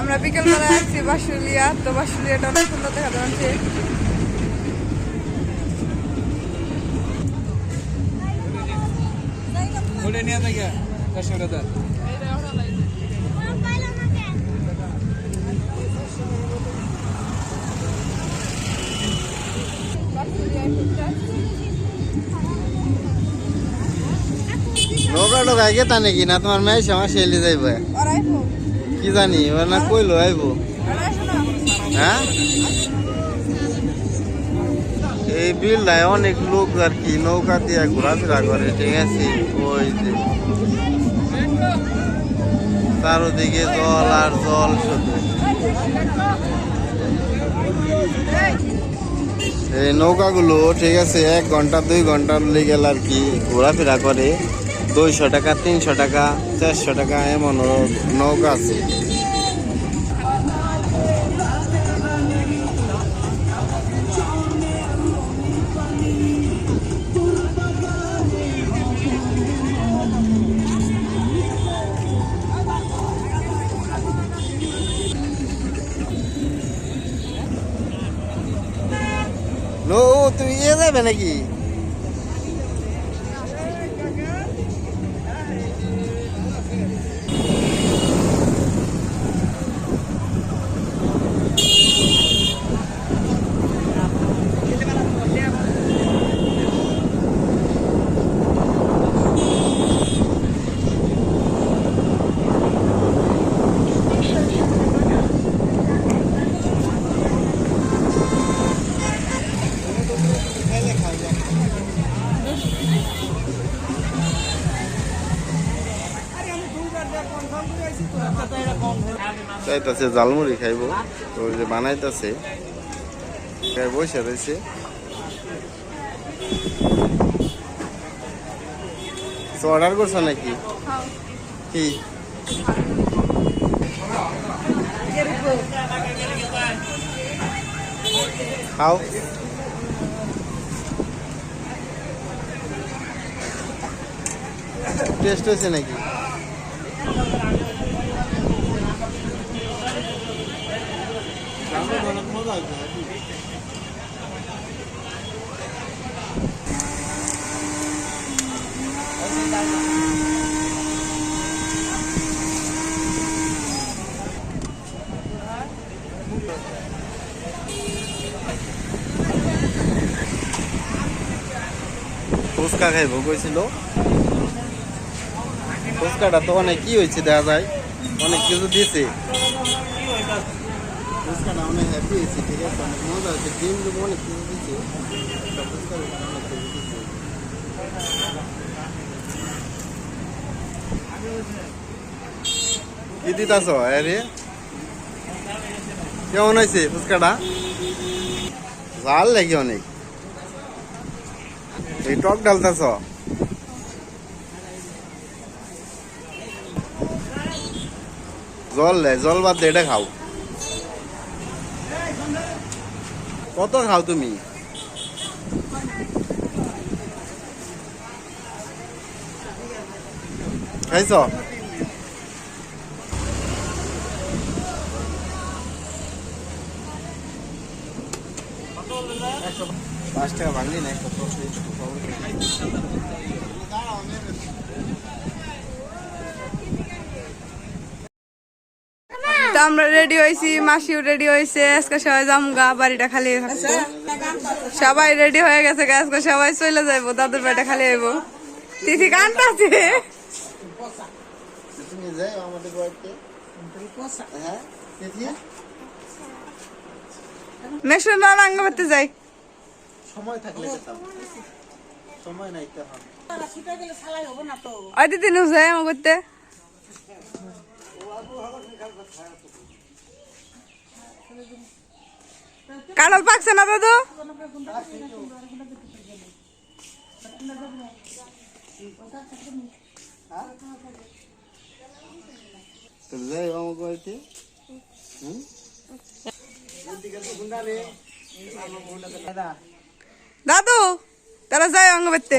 আমরা বিকেলবেলা আসছি বাসুলিয়া তো বাসুলিয়াটা অনেক সুন্দর দেখা যাচ্ছে। ওটা নিয়ে নৌকা? না তোমার মেয়ে সময় শেলি যাইব। কি জানি ওর না কইলো, আইব। হ্যাঁ? এই বিলটায় অনেক লোক আর কি, নৌকা দিয়ে ঘোরাফেরা করে, ঠিক আছে? ওই যে। চারোদিকে জল আর জল শুধু। এই নৌকাগুলো, ঠিক আছে, এক ঘণ্টা, দুই ঘণ্টার লেগে আর কি ঘোরাফেরা করে। দুইশো টাকা তিনশো টাকা চারশো টাকা এমন নৌকা আছে। নাকি? চাইতাছে জালমুড়ি খাইব। তো যে বানাইতাছে। বসে রয়েছে। অর্ডার করছ নাকি? কি? খাও। টেস্ট হয়েছে নাকি? ফুচকা খাইব কইছিল। ফুচকাটা তো অনেক কি হয়েছে দেখা যায়। অনেক কিছু দিয়েছে ফুচকাটা অনেক হ্যাপি হয়েছে ঠিক আছে অনেক মজা হয়েছে ডিম ডিম অনেক কিছু দিয়েছে তা ফুচকার উপরে অনেক কিছু দিয়েছে। কি দিতাছ আরে কেমন হয়েছে ফুচকাটা জাল লাগে অনেক এই টক ডালতাছ জল লে জল বাদ দে এটা খাও কত খাও তুমি? খাইছ? পাঁচ টাকা ভাঙলি না একটা প্রশ্ন তো আমরা রেডি হয়েছি মাসিও রেডি হয়েছে আজকে সবাই জামগা বাড়িটা খালি সবাই রেডি হয়ে গেছে গা, আজকে সবাই চলে যাইবো দাদুর বাড়িটা খালি হইব। তিথি তিথি? মেশন রাঙ্গা করতে যাই। সময় থাকলে সময় নাই তো ওই দিদি নুস যাই আমার করতে কাঁঠাল পাকছে না দাদু? যাই আমার বাড়িতে। দাদু তারা যায় অঙ্গ করতে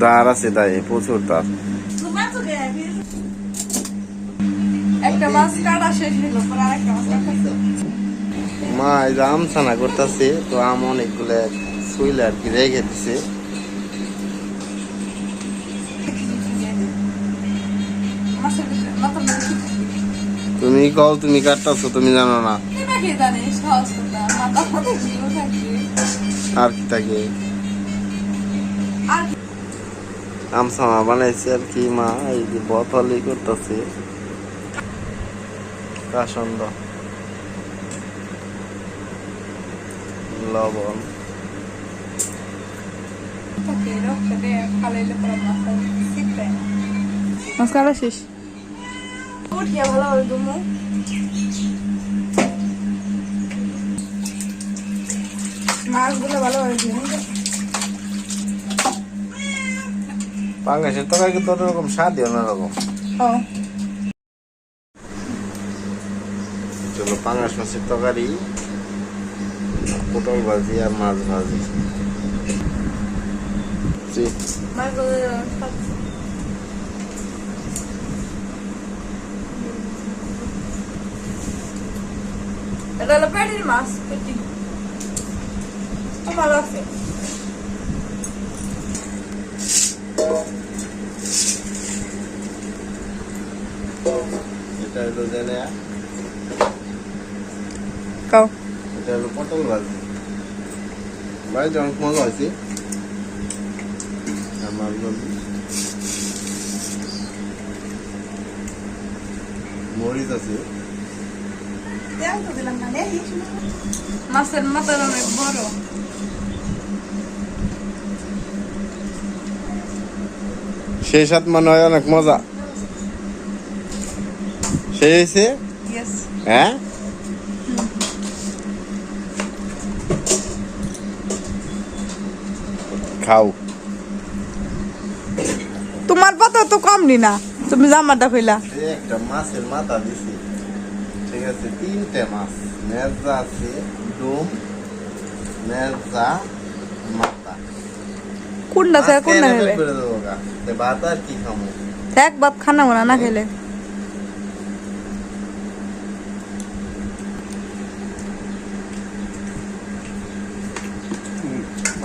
দাঁড় আছে দায় প্রচুর দাঁড় মা এই যে আম ছানা করতেছে তো আম অনেকগুলো শুইলে আর কি রেখে দিছে? তুমি কল তুমি কাটতেছো তুমি জানো না। আর কি থাকে? আর আম ছানা বানাইছে আর কি মা এই যে বোতলই করতেছে। কাসন্দ লবণ। কাটা শেষ। ভালো মাছগুলো ভালোভাবে পাঙ্গাসের তরকারি কিন্তু ওরকম স্বাদই অন্যরকম। চলো পাঙ্গাস মাছের তরকারি পটল ভাজি আর মাছ ভাজি। এটা হলো পেটির মাছ পেটি। ভালো আছে এটা এটা হলো পটল ভাজি। অনেক মজা হয়েছে। মরিচ আছে। মাছের মাথার অনেক বড়। সেই সাত মনে হয় অনেক মজা। সেই হয়েছে ইয়েস হ্যাঁ খাও তোমার পাতা তো কম নি না? তুমি জামাটা কইলা এই একটা মাছের মাথা দিছি। ঠিক আছে তিনটে মাছ। মেজা আছে ডুম মেজা মাথা। কোনটা থেকে কোনটা আজকে নেবে? এনে করে দেবো গা। তে ভাত আর কি খামো? এক ভাত খানা গোনা না খেলে।